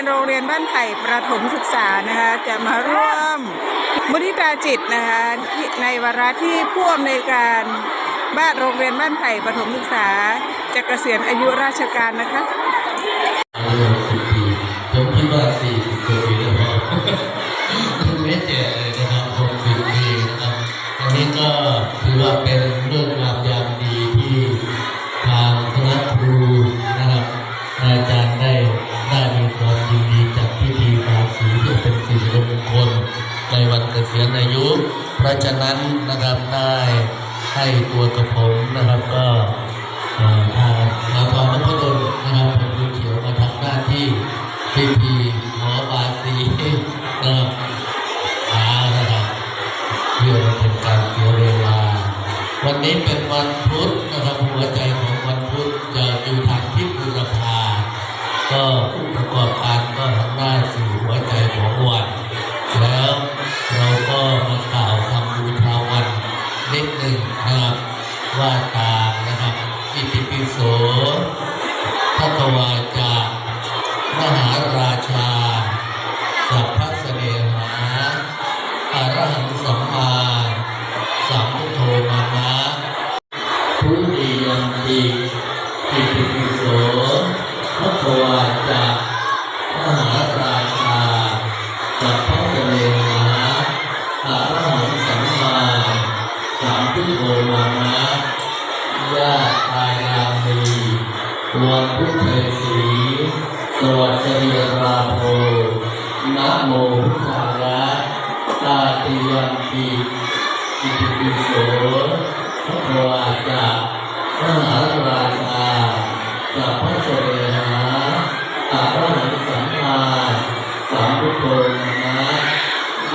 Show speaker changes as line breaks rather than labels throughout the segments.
นโรงเรียนบ้านไผ่ประถมศึกษานะคะจะมาร่วมมุทิตาจิตนะคะในวาระที่พ่วงในการบ้านโรงเรียนบ้านไผ่ประถมศึกษาจะเกษียณอายุราชการนะคะ
ฉะนั้นนะครับได้ให้ตัวกระผมนะครับ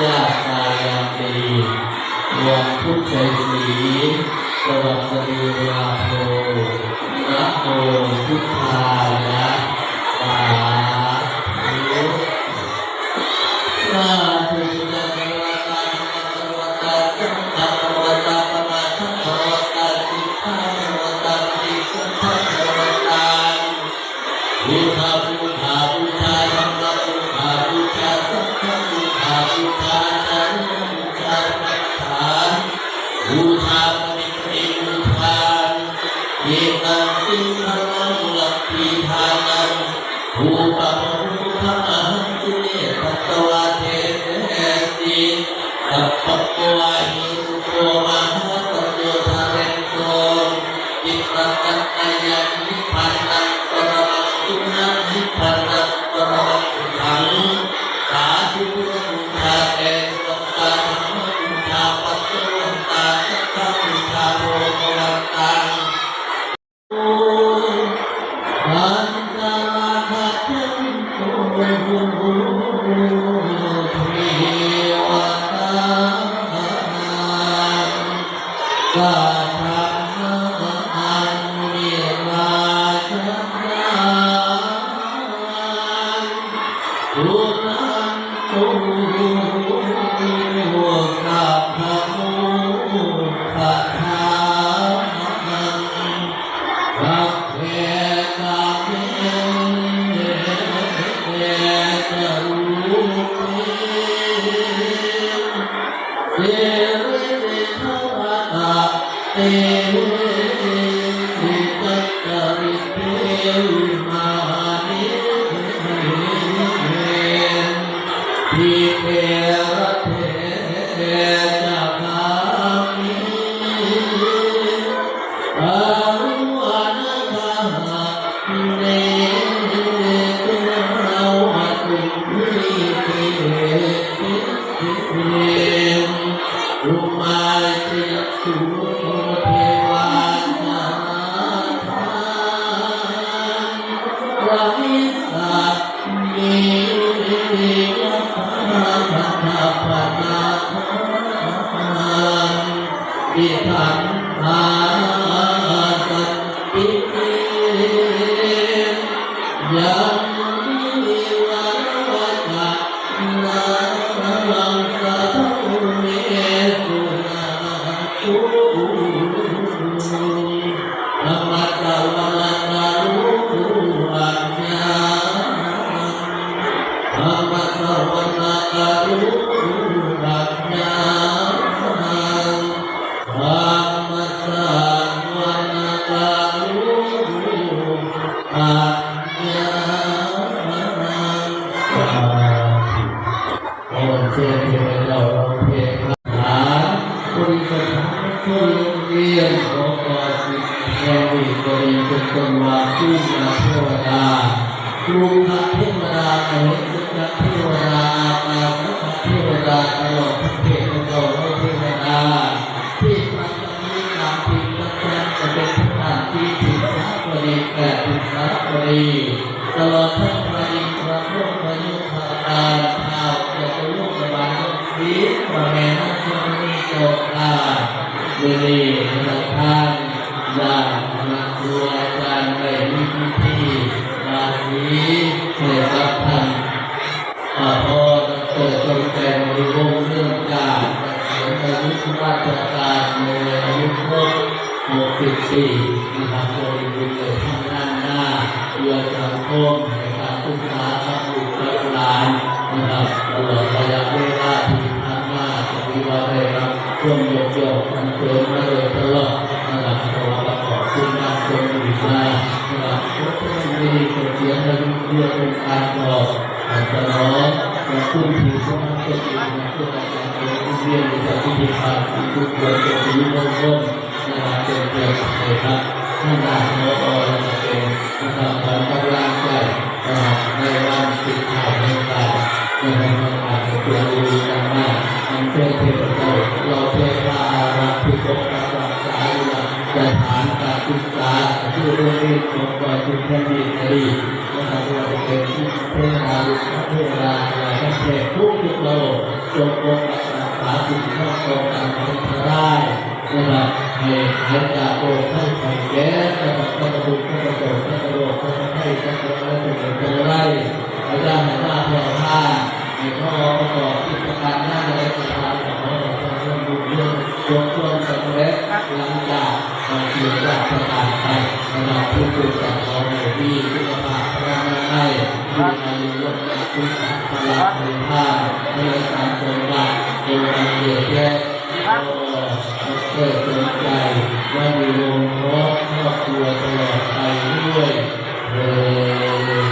ญาติายาตีรวมทุกใจสีสวัสดีราโภนะโมพุทธายะสา আল্লাহ Yeah. ต้นว่าผู้มาเทวดาครูพระเทวดาเอ๋ยสุขเทวดาอาตาสัพเทวดาตลอดทั้งเทพเจ้าและเทวดาที่พระจะมีนามพิมพ์และแทนจะเป็นพระที่พิมพ์สาบดีแก่พิมพ์สาบดีตลอดทั้ง สิบสี่นะครับโดยบุญเกิดทางด้านหน้าเรือสังคมในการศึกษาพระบุตรหลานนะครับตลอดระยะเวลาที่ผ่านมาจะมีว่าได้รับร่วมยกย่องอันเกินมาโดยตลอดนะครับเพราะว่าประกอบคุณงามความดีมานะครับทุกท่านมีเสียงระลึกเรียกเป็นการบอกอันตรายและคุณที่สมัครเป็นอยู่ในเพื่อการเรียนเรียนในการที่มีความทุกควรจะมีมงคลนะ ครัเป็นเพียงเลยครับท่านอาจารย์โอลจะเป็นนะครับขอกำลังใจในวันสิบห้าเมษายนนะครับอาจจะเป็นดีกันมากอันเป็นเทพเจ้าเราเทพาอารักษ์ที่ปกปักรักษาอยู่สถานการศึกษาที่โรงเรียนของกองทุนแผ่นดินไทยนะครับว่าจะเป็นผู้เทศนาลูกเทศนาอะไรทั้งเทศทุกทุกโลกจงปกปักรักษาสิ่งที่ต้องการการพัฒนาได้นะครับ ให้หายจากโรคไข้ไข้แก่นะครับกระดูกกระดูกกระดูกกระดูกกระไข้กระดูกและเป็นกระไรให้ให้พ่อท่านให้พ่อประกอบกิจการงานอะไรต่างๆของเราทำเรื่องบุญเรื่องยกช่วงสำเร็จหลังจากกาเสียจากประกาศไปนะครับผู้ป่วยจากเราในที่สุขภาพร่างกายมีอายุวัฒนะคุณภาพลังคุณภาพในการปฏิบัติเป็นการเยียวยา โอ้เกิดสนใจและมีวงร้อบครอบครัวตลอดไปด้วยเออ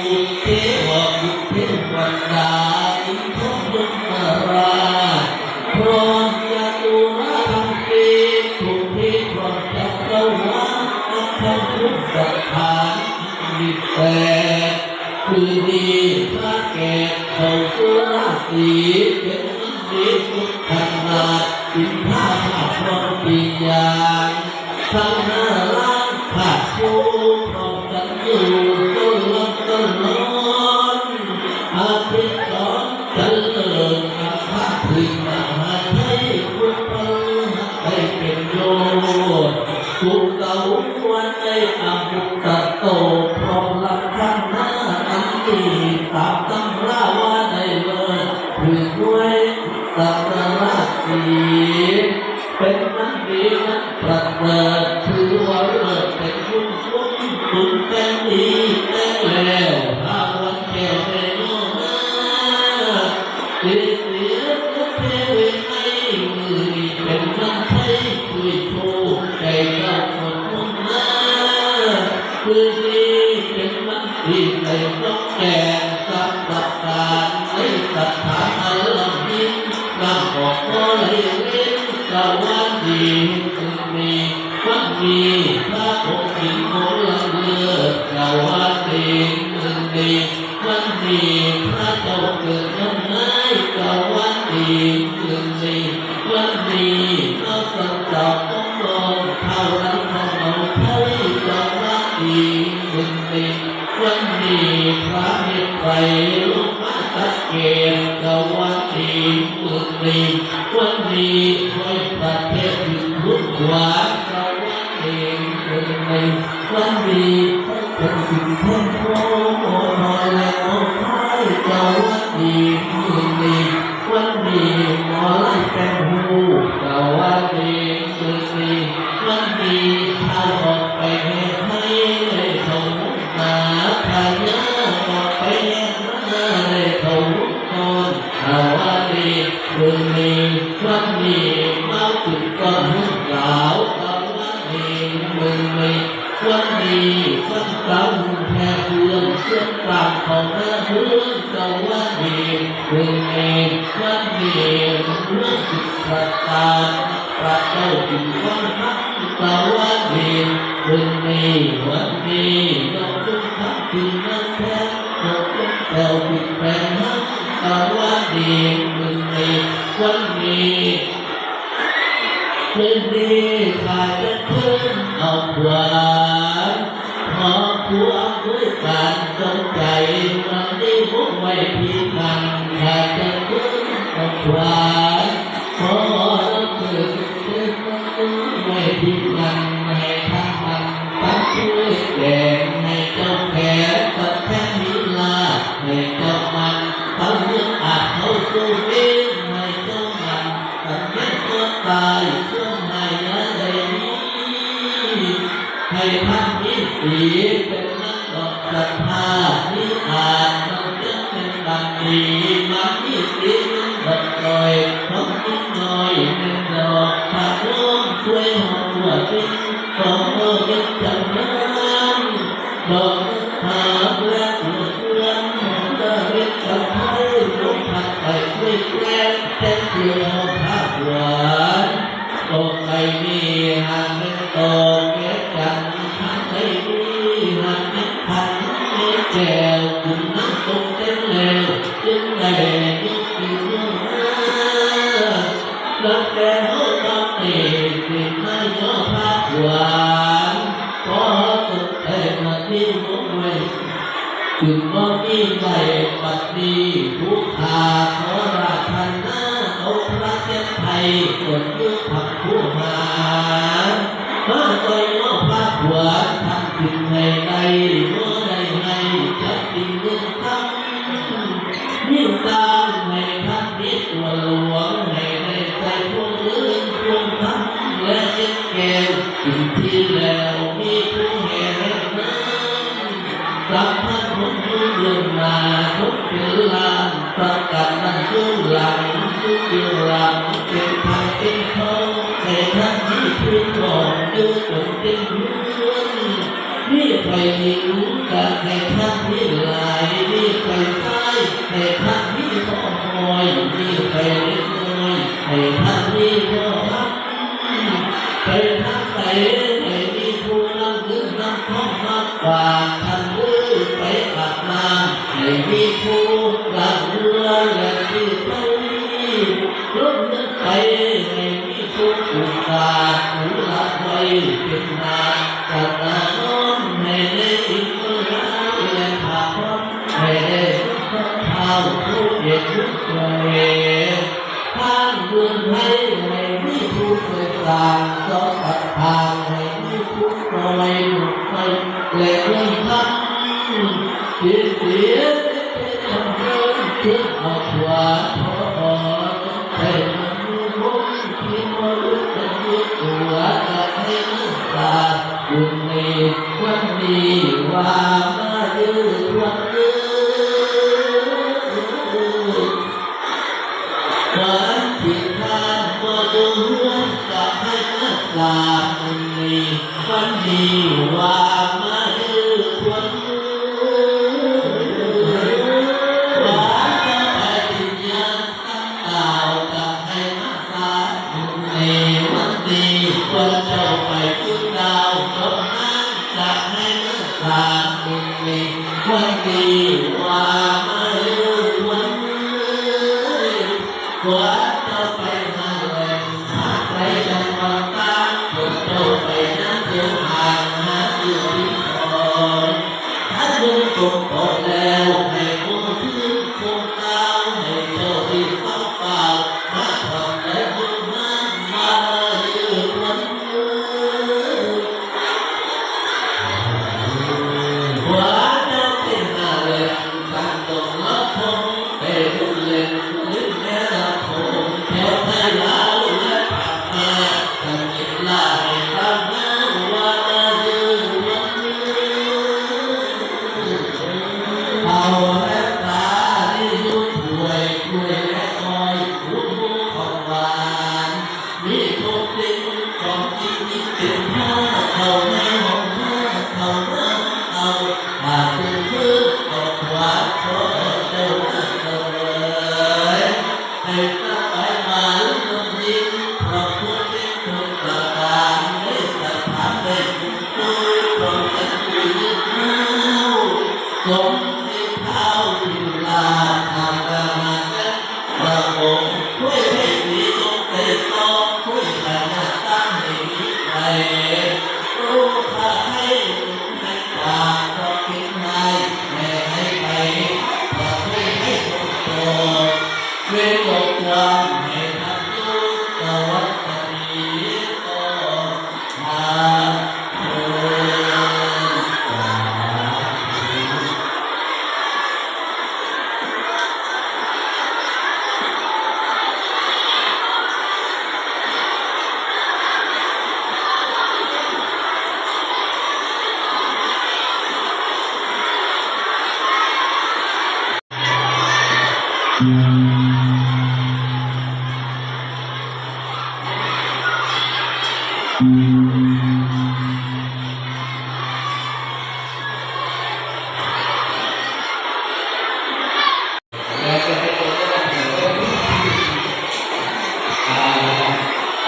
นักพูดเทวบุตรเทวันดา วันในอาบุตโตพร้อมลังข้าหน้าอันดี สวัสดีคุณมีความีพระโอ 你不 ที่นั่งแท้นับวันเก่าผิดแปลงฮักสาวันดีมึงในวันนี้เป็นนี้ขายกัเพิ่มเอาหวานหอมพวงด้วยการจงใจมันได้พบไม่พิดพันขายกัเพิ่มเอาหวาน ให้พระอิศรีเป็ ดังแก่ห้องคำเตเป็นช่อพระหวขอสุดแต่มาดิ้นมุ้งไจุดมณีใจปัดดีทุกขาขอราธนาเอาพระเจ้าไทยกดยุผักผู้มาใจย่อพระหวทำถึงในใด องหลังทุกเรื่องหลังเป็นพายเองแต่ท่นที่พื้นก่อนดูนเป็นเพื่นี่ไปรู้กันในท่านที่หลนี่ไปใต้ในท่านที่อคอยนี่ไปเล็อยในท่านที่อพักไปทักไป ลาคุณมีวันดีว่า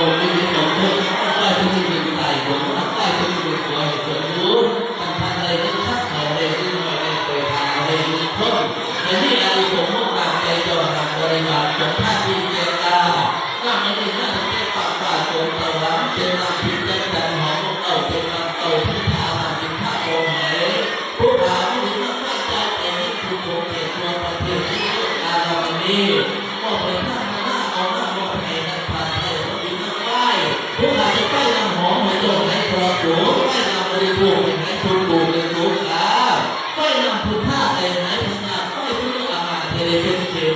我们 we.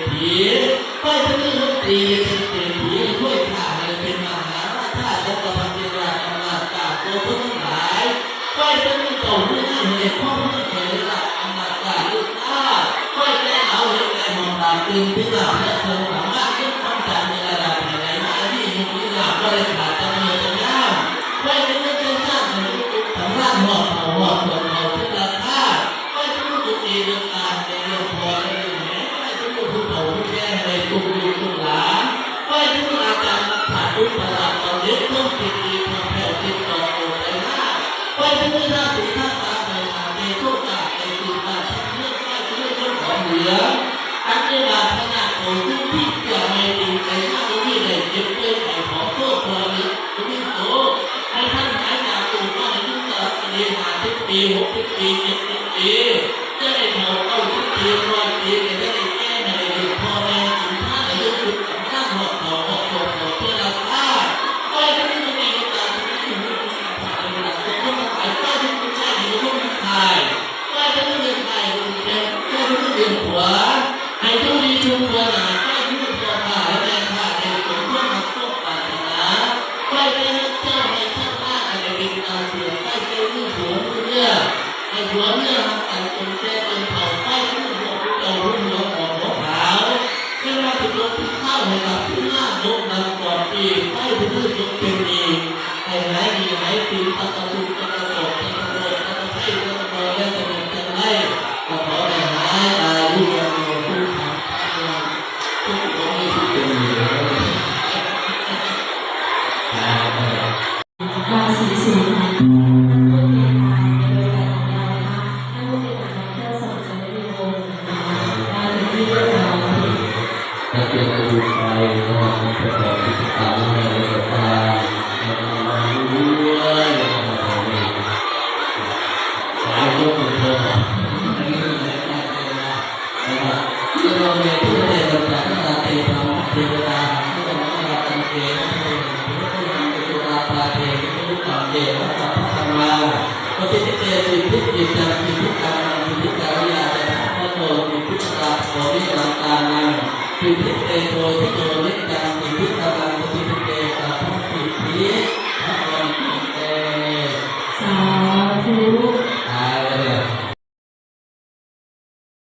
ผีไปพระนิมนตรีเป็นเศรษฐีช่วยข้าเป็นมหาราชาและกำลังเป็นราชมาตาโกทุกหลายไปพระนิตรงที่นั่เหตุข้อมือเหตุหลักอมตะลูกตาไปแก้เอาเหตุแก้มองตาตึงพิจารณาและเธอ Amen. หัวเรือมาแต่งเป็นเต้เป็นเผาไฟขึ้นหัวเต่ารุ่งหัวหอมหัขาวเรีร่าถึงลมที่ข้าวให้กับผู้ล่าลกนำก่อนปีไต้พืชยกเป็นดีแต่หน
ดีไห
นปีตะก